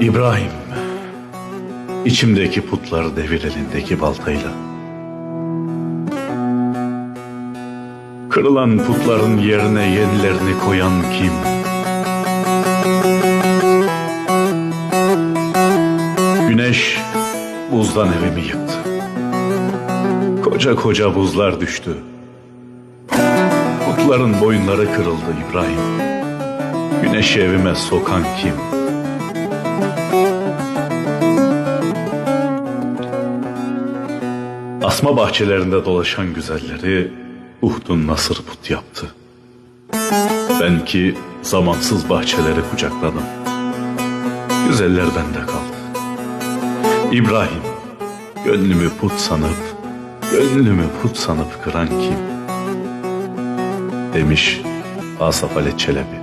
İbrahim, içimdeki putları devir elindeki baltayla. Kırılan putların yerine yenilerini koyan kim? Güneş buzdan evimi yıktı. Koca koca buzlar düştü. Putların boyunları kırıldı İbrahim. Güneşi evime sokan kim? Asma bahçelerinde dolaşan güzelleri Uhdun Nasır put yaptı. Ben ki zamansız bahçeleri kucakladım. Güzeller bende kaldı. İbrahim, gönlümü put sanıp, gönlümü put sanıp kıran kim? Demiş Asaf Ali Çelebi.